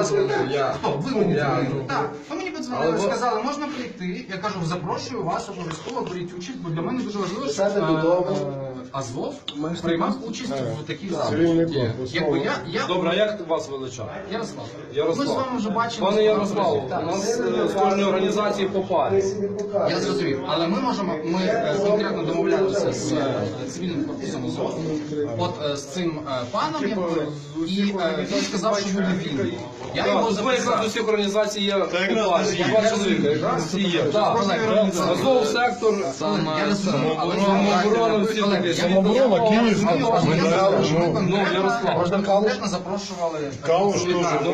ласка, Я. хто? Ви мені Я. дзвонили. Так, ви мені подзвонили, Але ви- сказали, можна прийти. Я кажу, запрошую вас обов'язково беріть участь, бо для мене дуже важливо, щоб Писати е, додому. е, Азов приймав участь в таких Цивільний заходах. блок, Якби я, я Добре, а як вас величати? Ярослав. Ярослав. Ми з вами вже бачили. Пане Ярославу, у нас е, з кожної організації по парі. Я зрозумів, але ми можемо ми е, конкретно домовлятися з е, цивільним корпусом АЗОВ, от е, з цим е, паном, якби, і е, він сказав, що буде вільний. Я його якраз записав. з усіх організацій є по парі. Якраз є. Азов, сектор, там, Я е, розумію, але самооборона, всі Колеги, такі. я Самооборона, я Київ, розумію, а, що ми я не знаю, знали, що ви ну, ну, Ярослав, можна запрошували Калуш теж. Ну,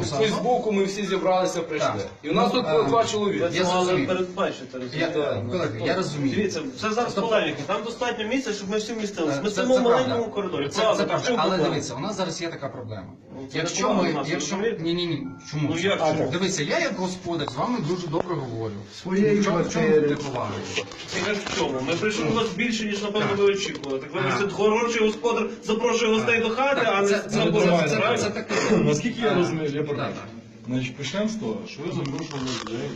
в Фейсбуку, ми всі зібралися, прийшли. І у нас тут Ну, два чоловіка. Я Але передбачити Я, я розумію. Дивіться, це зараз Тобто- Там достатньо місця, щоб ми всі вмістилися. Ми Це- стоїмо це в правда. маленькому коридорі. Це, Правда, в правда. чому Але проблема? дивіться, у нас зараз є така проблема. Ну, це Якщо не ми, повага якщо розумієте? ні, ні, ні, чому? Ну, як чому? Дивіться, я як господар з вами дуже добре говорю. Своєї чому- в чому квартири. ти повага? Це як в чому? Ми прийшли у вас більше, ніж напевно ви очікували. Так ви хороший господар запрошує гостей до хати, а не Це, це це, не це, це, це, таке. Наскільки я розумію, я Так, перепрошую. Значить, почнемо з того, що ви запрошували людей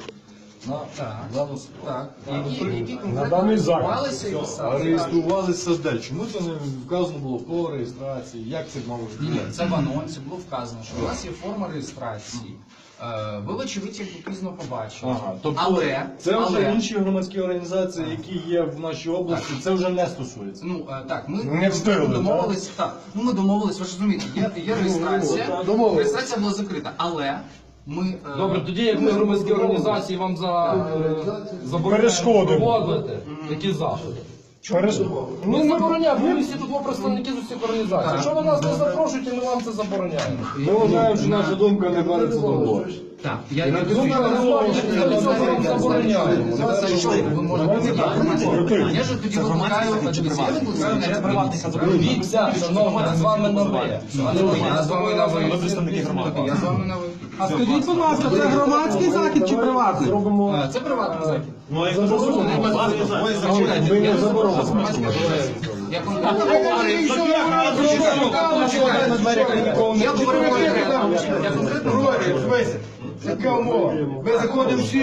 на Так. дану. Так. Які, які На даний писали. реєструвалися де? Чому це не вказано було по реєстрації? Як це мало Ні, ні, це в анонсі було вказано, що у нас є форма реєстрації. Е, Ви, вочевидь, якби пізно побачили. Ага, тобто але, це вже але, інші громадські організації, які є в нашій області, це вже не стосується. Ну е, так, ми, Не встигли, ми домовились. Так, ну ми домовились, ви ж розумієте, є, є реєстрація. Ну, домовились. реєстрація була закрита, але ми е, Добре, тоді як ми громадські організації вам за забороняємо проводити такі заходи. Переш- Ми забороняємо, ми всі тут є представники з усіх організацій. Якщо ви нас не запрошуєте, ми вам це забороняємо. Ми вважаємо, що наша думка не береться до уваги. Так, я Ну, ми вам забороняємо. Це що ви можете Я ж тоді викликаю, дивіться, я викликаю наряд міліції. Дивіться, шановні, з вами на ви. А не ви. Я з вами на ви. Я з вами на ви. А скажіть, будь ласка, це громадський захід чи приватний? Зробимо Е, Це приватний захід. Ну, а як ви розумієте, ми не заборонимо. Я конкретно говорю. Я конкретно говорю. Така умова. Ми заходимо всі